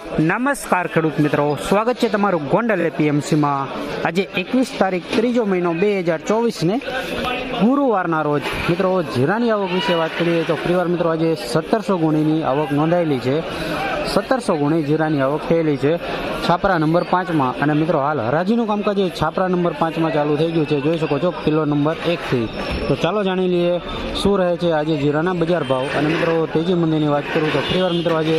નમસ્કાર ખેડૂત મિત્રો, સ્વાગત છે તમારું ગોંડલ એપીએમસીમાં. આજે એકવીસ તારીખ ત્રીજો મહિનો બે હજાર ચોવીસને ગુરુવારના રોજ. મિત્રો, જીરાની આવક વિશે વાત કરીએ તો ફરીવાર મિત્રો, આજે સત્તરસો ગુણીની આવક નોંધાયેલી છે. સત્તરસો ગુણી જીરાની આવક થયેલી છે. છાપરા નંબર પાંચમાં. અને મિત્રો હાલ હરાજીનું કામકાજ એ છાપરા નંબર પાંચમાં ચાલુ થઈ ગયું છે. જોઈ શકો છો કિલો નંબર એકથી. તો ચાલો જાણી લઈએ શું રહે છે આજે જીરાના બજાર ભાવ. અને મિત્રો તેજી મંદીની વાત કરું તો ફરીવાર મિત્રો આજે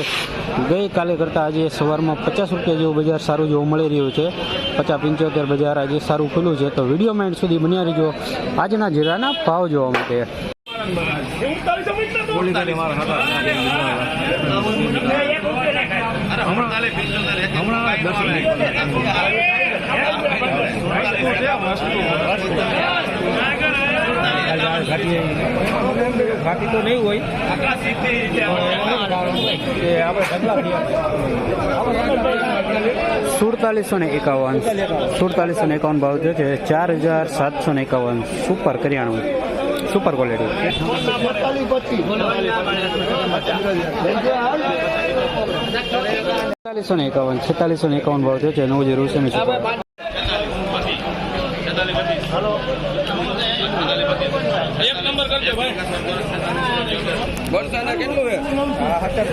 ગઈકાલે કરતાં આજે સવારમાં પચાસ રૂપિયા જેવું બજાર સારું જોવા મળી રહ્યું છે. પચાસ પંચોતેર બજાર આજે સારું ખુલ્લું છે. તો વીડિયો માઇન્ડ સુધી બન્યા રહીજો આજના જીરાના ભાવ જોવા માટે. ઘાટી તો નહીં હોય સુડતાલીસો ને એકાવન. સુડતાલીસો ને એકાવન ભાવ જો છે, ચાર હજાર સાતસો ને એકાવન. સુપર કરિયાણું. સુપર ક્વોલિટી છેતાલીસો ને એકાવન, છેતાલીસો ને એકાવન ભાવ થયો છે. નવ જીરો સેમી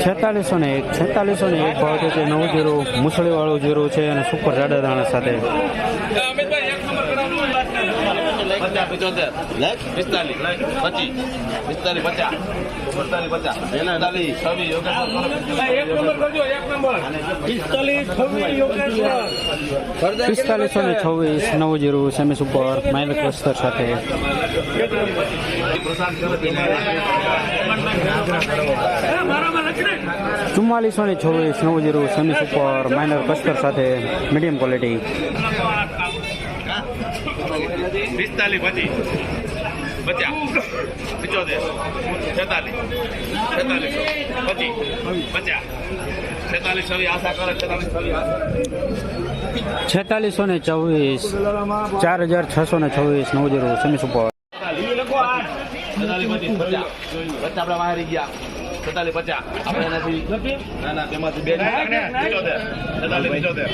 છેતાલીસો ને એક, છેતાલીસો ને એક ભાવ થયો છે. નવ જીરો મુસળી વાળું જીરું છે અને સુપર જાડા દાણા સાથે. પિચોતેર. પિસ્તાલીસ. પચીસ. પિસ્તાલીસ પચાસ. પિસ્તાલીસ પચાસ. પિસ્તાલીસ છવ્વીસ પિસ્તાલીસો ને છવ્વીસ નવ zero semi super minus cluster સાથે. ચુમ્માલીસો ને છવ્વીસ નવ zero semi super minor cluster સાથે મીડિયમ ક્વોલિટી પિસ્તાલીસ પચીસ. પચાસ. પિચોતેર. છેતાલીસ. છેતાલીસ પચીસ. પચાસ. છેતાલીસ છવ્વીસ. આશા કરે છેતાલીસ છવ્વીસ. આશા છેતાલીસો ને ચોવીસ ચાર હજાર છસો ને છવ્વીસ. નવ જીરો. સમી સુપર છેતાલીસ. પચીસ. પચાસ. પચાસ આપણા મારી ગયા. છેતાલીસ પચાસ. આપણે એનાથી ના ના તેમાંથી બે છેતાલીસ પિચોતેર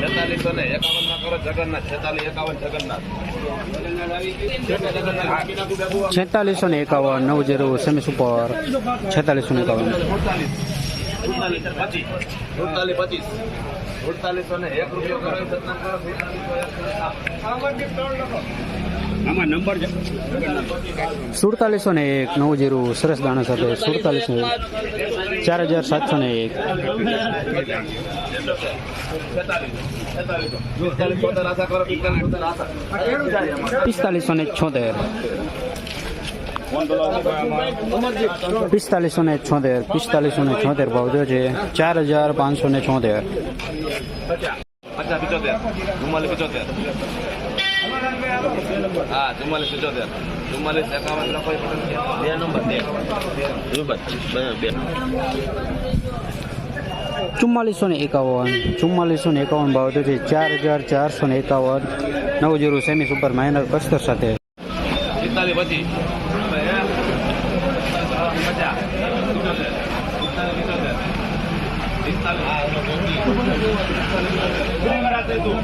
છેતાલીસો ને એકાવનમાં કરો જગન્નાથ છેતાલીસ એકાવન જગન્નાથ. છેતાલીસો ને એકાવન નવ જીરો સેમી સુપર. છેતાલીસો ને એકાવન. સુડતાલીસ પચીસ. સુડતાલીસો ને એક રૂપિયો કરો કરો સુડતાલીસો ને એક નવ જીરો સરસ દાણા સાથે સુડતાલીસો ને એક ચાર હજાર સાતસો ને એક. પિસ્તાલીસો ને છોતેર. પિસ્તાલીસો ને છોતેર પિસ્તાલીસો ને છોતેર ભાવ છે. ચાર હજાર પાંચસો ને છોતેર. પચાસ પિચોતેર. ચુમ્માલીસ પિચોતેર. હા ચુમ્માલીસ સિત્તોતેર ચુમ્માલીસ એકાવન લખો બે નંબર બે. રૂબર બે. ચુમ્માલીસો ને એકાવન ચુમ્માલીસો ને એકાવન ભાવ થયો છે ચાર હજાર ચારસો ને એકાવન. નવ zero semi super minor cluster સાથે. પિસ્તાલીસ પચાસ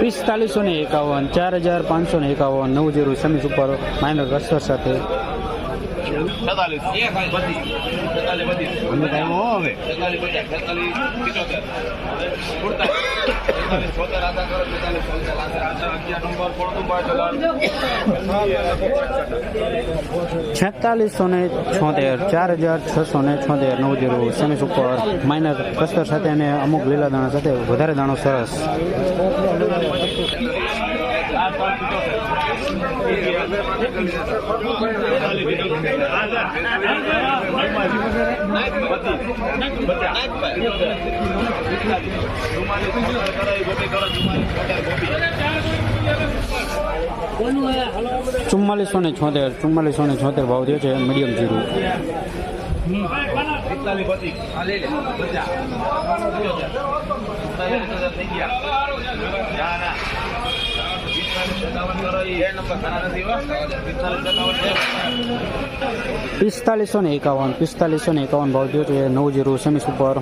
પિસ્તાલીસો ને એકાવન, ચાર હજાર પાંચસો ને એકાવન, નવ zero semi super minor cluster સાથે છેતાલીસ છેતાલીસ પચીસ છેતાલીસ પચાસ છેતાલીસ પિચોતેર સુડતાલીસ છોતેર આધા કરો છેતાલીસ ને છોતેર, ચાર હજાર છસો ને છોતેર, નવ zero, semi super minor cluster સાથે અને અમુક લીલા દાણા સાથે વધારે દાણો સરસ. ચુમ્માલીસો ને છોતેર ચુમ્માલીસો ને છોતેર ભાવ થયો છે મીડિયમ જીરું. ના ના પિસ્તાલીસ ને એકાવન, પિસ્તાલીસો ને એકાવન ભાવ થયો છે. નવ જીરો સેમી સુપર.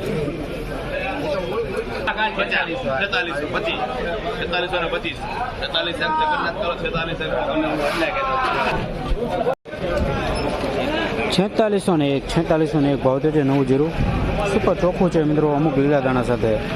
છેતાલીસો ને એક, છેતાલીસો ને એક ભાવ થયો છે નવ જીરો. સુપર ચોખ્ખું છે મિત્રો, અમુક લીલા દાણા સાથે.